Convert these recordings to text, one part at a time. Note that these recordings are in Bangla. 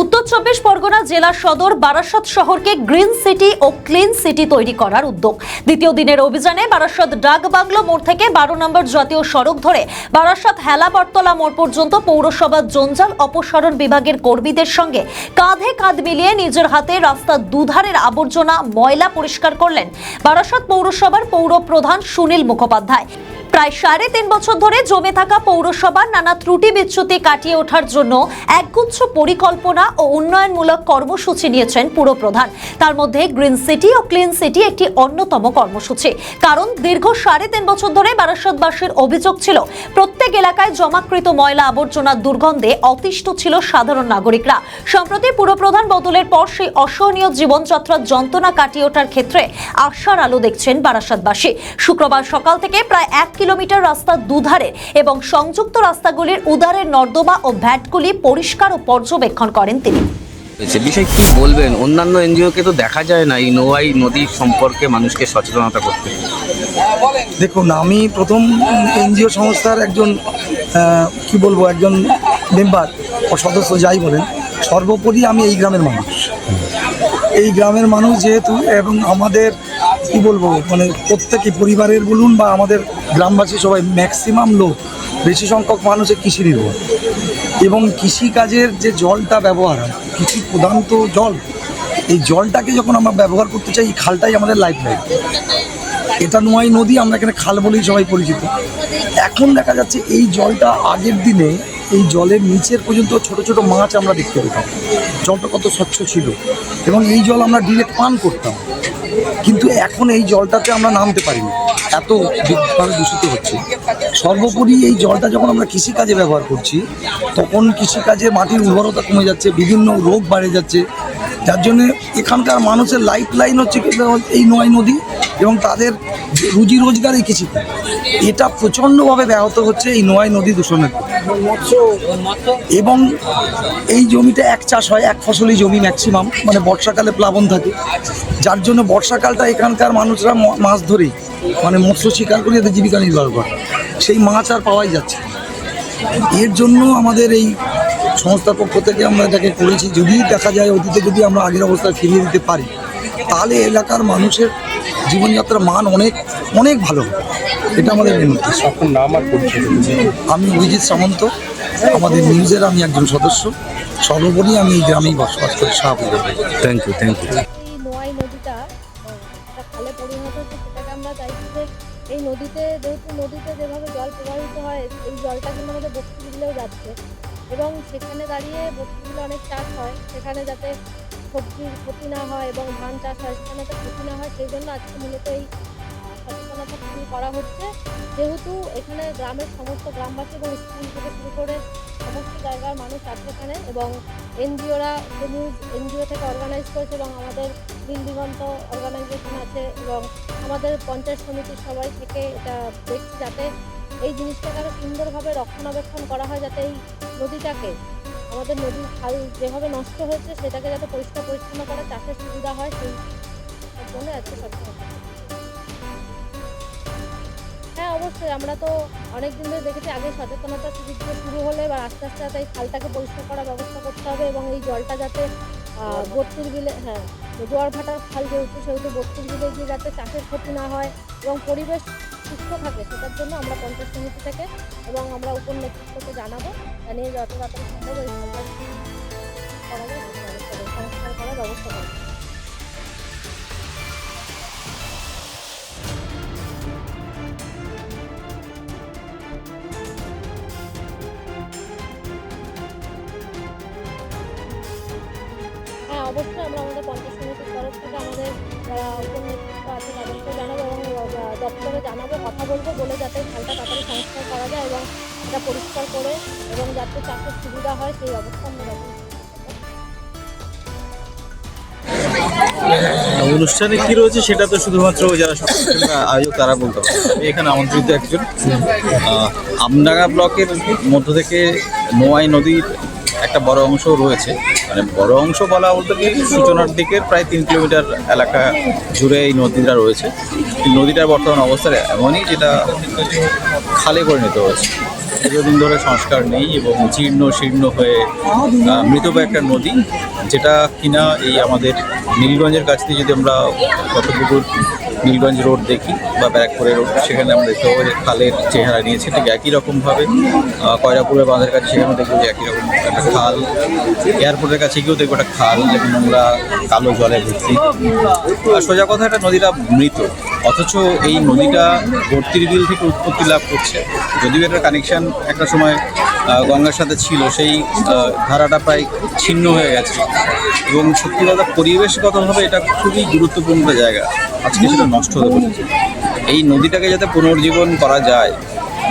উত্তর চব্বিশ পরগনা জেলা সদর বারাসত শহরকে গ্রিন সিটি ও ক্লিন সিটি তৈরি করার উদ্যোগ। দ্বিতীয় দিনের অভিযানে বারাসত ডাক বাংলো মোড় থেকে বারো নম্বর জাতীয় সড়ক ধরে বারাসত হেলাবরতলা মোড় পর্যন্ত পৌরসভার জঞ্জাল অপসারণ বিভাগের কর্মীদের সঙ্গে কাঁধে কাঁধ মিলিয়ে নিজের হাতে রাস্তার দুধারের আবর্জনা ময়লা পরিষ্কার করলেন বারাসত পৌরসভার পৌর প্রধান সুনীল মুখোপাধ্যায়। প্রায় সাড়ে তিন বছর ধরে জমে থাকা পৌরসভার নানা ত্রুটি বিচ্যুতি কাটিয়ে ওঠার জন্য একগুচ্ছ পরিকল্পনা ও উন্নয়নমূলক কর্মসূচি নিয়েছেন পুরপ্রধান তার মধ্যে গ্রিন সিটি ও ক্লিন সিটি একটি অন্যতম কর্মসূচি। কারণ দীর্ঘ সাড়ে তিন বছর ধরে বারাসতবাসীর অভিযোগ ছিল, প্রত্যেক এলাকায় জমাকৃত ময়লা আবর্জনার দুর্গন্ধে অতিষ্ঠ ছিল সাধারণ নাগরিকরা। সম্প্রতি পুরপ্রধান বদলের পর সেই অসহনীয় জীবনযাত্রার যন্ত্রণা কাটিয়ে ওঠার ক্ষেত্রে আশার আলো দেখছেন বারাসাতবাসী। শুক্রবার সকাল থেকে প্রায় এক কিলোমিটার রাস্তার দুধারে এবং সংযুক্ত রাস্তাগুলির উদারের নর্দমা ও ভ্যাটগুলি পরিষ্কার ও পর্যবেক্ষণ করেন তিনি। হয়েছে বিষয় কি বলবেন? অন্যান্য এনজিওকে তো দেখা যায় না এই নোয়াই নদী সম্পর্কে মানুষকে সচেতনতা করতে। দেখুন আমি প্রথম এনজিও সংস্থার একজন কি বলব একজন মেম্বার ও সদস্য যাই বলেন সর্বোপরি আমি এই গ্রামের মানুষ। এই গ্রামের মানুষ যেহেতু এবং আমাদের কি বলব মানে প্রত্যেকে পরিবারের বলুন বা আমাদের গ্রামবাসী সবাই ম্যাক্সিমাম লোক, বেশি সংখ্যক মানুষের কৃষি নির্ভর। এবং কৃষিকাজের যে জলটা ব্যবহার হয় কৃষি প্রধান তো জল, এই জলটাকে যখন আমরা ব্যবহার করতে চাই, এই খালটাই আমাদের লাইফ লাইন এটা নোয়াই নদী, আমরা এখানে খাল বলেই সবাই পরিচিত। এখন দেখা যাচ্ছে এই জলটা আগের দিনে এই জলের নিচের পর্যন্ত ছোট ছোট মাছ আমরা দেখতে পেতাম। জলটা কত স্বচ্ছ ছিল। এবং এই জল আমরা ডিরেক্ট পান করতাম। কিন্তু এখন এই জলটাতে আমরা নামতে পারিনি। এত বিদ্যুৎভাবে দূষিত হচ্ছে। সর্বোপরি এই জলটা যখন আমরা কৃষিকাজে ব্যবহার করছি, তখন কৃষিকাজে মাটির উর্বরতা কমে যাচ্ছে, বিভিন্ন রোগ বাড়ে যাচ্ছে। যার জন্যে এখানকার মানুষের লাইফ লাইন হচ্ছে এই নোয়াই নদী এবং তাদের রুজি রোজগার এই কৃষিতে এটা প্রচণ্ডভাবে ব্যাহত হচ্ছে এই নোয়াই নদী দূষণের। এবং এই জমিতে এক চাষ হয়, এক ফসলি জমি ম্যাক্সিমাম মানে বর্ষাকালে প্লাবন থাকে। যার জন্য বর্ষাকালটা এখানকার মানুষরা মাছ ধরেই মানে মৎস্য শিকার করে এদের জীবিকা নির্বাহ করে। সেই মাছ আর পাওয়াই যাচ্ছে এর জন্য আমাদের এই সংস্থার পক্ষ থেকে আমরা এটাকে করেছি। যদি দেখা যায় অতীতে যদি আমরা আগের অবস্থায় ফিরিয়ে দিতে পারি, তাহলে এলাকার মানুষের জীবনযাত্রার মান অনেক অনেক ভালো। এটা আমাদের নাম আর পরিচয় আমি অভিজিৎ সামন্ত আমাদের নিউজের আমি একজন সদস্য। সর্বোপরি আমি এই গ্রামেই বসবাস করি শাহপুরে। থ্যাংক ইউ থ্যাংক ইউ এই নদীতে যেহেতু নদীতে যেভাবে জল প্রবাহিত হয় এই জলটা কিন্তু আমাদের বস্তিগুলোও যাচ্ছে। এবং সেখানে দাঁড়িয়ে বস্তিগুলো অনেক চাষ হয় সেখানে যাতে সবজির ক্ষতি না হয় এবং ধান চাষ হয় সেখানে যাতে ক্ষতি না হয়, সেই জন্য আজকে মূলত এই সচেতনতা শিবির করা হচ্ছে। যেহেতু এখানে গ্রামের সমস্ত গ্রামবাসী এবং স্কুল থেকে শুরু করে সমস্ত জায়গার মানুষ আছে এখানে এবং এনজিওরা নিউজ এনজিও থেকে অর্গানাইজ করেছে এবং আমাদের নীল দিগন্ত অর্গানাইজেশন আছে এবং আমাদের পঞ্চায়েত সমিতির সবাই থেকে এটা দেখছি যাতে এই জিনিসটাকে আরও সুন্দরভাবে রক্ষণাবেক্ষণ করা হয় যাতে এই নদীটাকে। আমাদের নদীর খাল যেভাবে নষ্ট হয়েছে সেটাকে যাতে পরিষ্কার পরিচ্ছন্ন করে চাষের সুবিধা হয় সেই জন্য আজকে সচেতন হ্যাঁ অবশ্যই আমরা তো অনেক দিন ধরে দেখেছি আগে সচেতনতা শিবির শুরু হলে বা আস্তে আস্তে যাতে এই খালটাকে পরিষ্কার করার ব্যবস্থা করতে হবে এবং এই জলটা যাতে বত্রিশ বিলে হ্যাঁ জোয়ার ভাটার খাল যেহেতু সেহেতু বত্রিশ বিলে গিয়ে যাতে চাষের ক্ষতি না হয় এবং পরিবেশ সুস্থ থাকে সেটার জন্য আমরা পঞ্চায়েত সমিতি থেকে এবং আমরা উপর নেতৃত্বকে জানাব জানিয়ে যত তাড়াতাড়ি সম্ভব করব, সংস্কার করার ব্যবস্থা করব। হ্যাঁ অবশ্যই আমরা আমাদের পঞ্চাশ সমিতির তরফ থেকে আমাদের যারা আছে তাদেরকে দপ্তরে জানাব, কথা বলব, বলে যাতে খালটা তাড়াতাড়ি সংস্কার করা যায় এবং এটা পরিষ্কার করে এবং যাতে চাষের সুবিধা হয়, সেই ব্যবস্থা আমরা অনুষ্ঠানে কি রয়েছে সেটা তো শুধুমাত্র যারা আয়োজক, তারা বলতে পারে এখানে আমন্ত্রিত একজন। আমডাঙ্গা ব্লকের মধ্য থেকে নোয়াই নদীর একটা বড় অংশ রয়েছে। মানে বড় অংশ বলা বলতে কি, সূচনার দিকের প্রায় তিন কিলোমিটার এলাকা জুড়ে এই নদীটা রয়েছে। এই নদীটার বর্তমান অবস্থা এমনই যেটা খালে পরিণত হয়েছে। দীর্ঘদিন ধরে সংস্কার নেই এবং জীর্ণ শীর্ণ হয়ে মৃতপ্রায় একটা নদী, যেটা কিনা এই আমাদের নীলগঞ্জের কাছ থেকে যদি আমরা কতটুকু নীলগঞ্জ রোড দেখি বা ব্যারাকপুরের রোড, সেখানে আমরা দেখতে পাবো যে খালের চেহারা নিয়েছে, ঠিক একই রকমভাবে কয়রাপুরের বাঁধের কাছে সেখানে দেখব যে একই রকম একটা খাল। এয়ারপোর্টের কাছে গিয়েও দেখব একটা খাল, যেমন আমরা কালো জলে ভর্তি। আর সোজা কথা, একটা নদীটা মৃত। অথচ এই নদীটা ভর্তির বিল থেকে উৎপত্তি লাভ করছে। যদিও এটার কানেকশন একটা সময় গঙ্গার সাথে ছিল, সেই ধারাটা প্রায় ছিন্ন হয়ে গেছে। এবং সত্যি কথা, পরিবেশগতভাবে এটা খুবই গুরুত্বপূর্ণ জায়গা। আজকে সেটা নষ্ট হতে বসেছে এই নদীটাকে যাতে পুনর্জীবন করা যায়,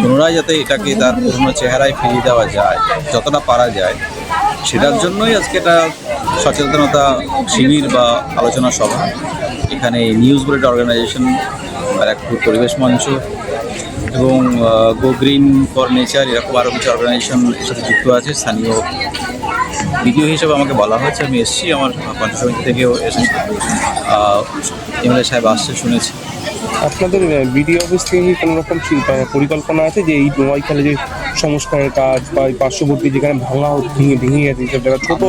পুনরায় যাতে এটাকে তার পুরনো চেহারায় ফিরিয়ে দেওয়া যায়, যতটা পারা যায়, সেটার জন্যই আজকে এটা সচেতনতা শিবির বা আলোচনা সভা। এখানে নিউজ বোর্ড অর্গানাইজেশন ব্যারাকপুর পরিবেশ মঞ্চ এবং গো গ্রিন ফর নেচার এরকম আরও কিছু অর্গানাইজেশন এর সাথে যুক্ত আছে। স্থানীয় ভিডিও হিসেবে আমাকে বলা হয়েছে, আমি এসেছি আমার পঞ্চায়েত থেকেও এসেছি। এমএলএ সাহেব আসছে শুনেছি। আপনাদের বিডিও অফিস থেকে কি কোনো রকম চিন্তা পরিকল্পনা আছে যে এই নোয়াইখালে যে সংস্কারের কাজ বা এই পার্শ্ববর্তী যেখানে ভাঙা ভেঙে ভেঙে গেছে এইসব জায়গা ছোট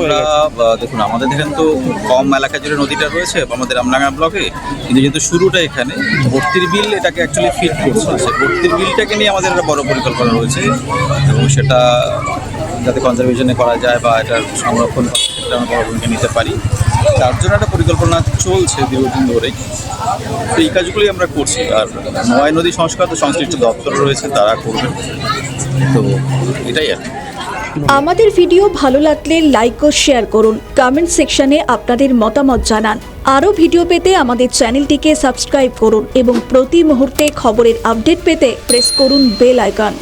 আমরা দেখুন আমাদের এখানে তো কম এলাকা জুড়ে নদীটা রয়েছে আমাদের রামনাগা ব্লকে কিন্তু যেহেতু শুরুটা এখানে ভর্তির বিল এটাকে অ্যাকচুয়ালি ফিট করছে। ভর্তির বিলটাকে নিয়ে আমাদের একটা বড় পরিকল্পনা রয়েছে এবং সেটা যাতে কনজারভেশনে করা যায় বা এটার সংরক্ষণ বড় ভূমিকা নিতে পারি। তার জন্য একটা পরিকল্পনা চলছে দীর্ঘদিন ধরেই। তো এই কাজগুলোই আমরা করছি। আর নয় নদী সংস্কার তো সংশ্লিষ্ট দপ্তর রয়েছে, তারা করবে। তো এটাই আর আমাদের ভিডিও ভালো লাগলে লাইক ও শেয়ার করুন। কমেন্ট সেকশনে আপনাদের মতামত জানান। আরও ভিডিও পেতে আমাদের চ্যানেলটিকে সাবস্ক্রাইব করুন এবং প্রতি মুহূর্তে খবরের আপডেট পেতে প্রেস করুন বেল আইকন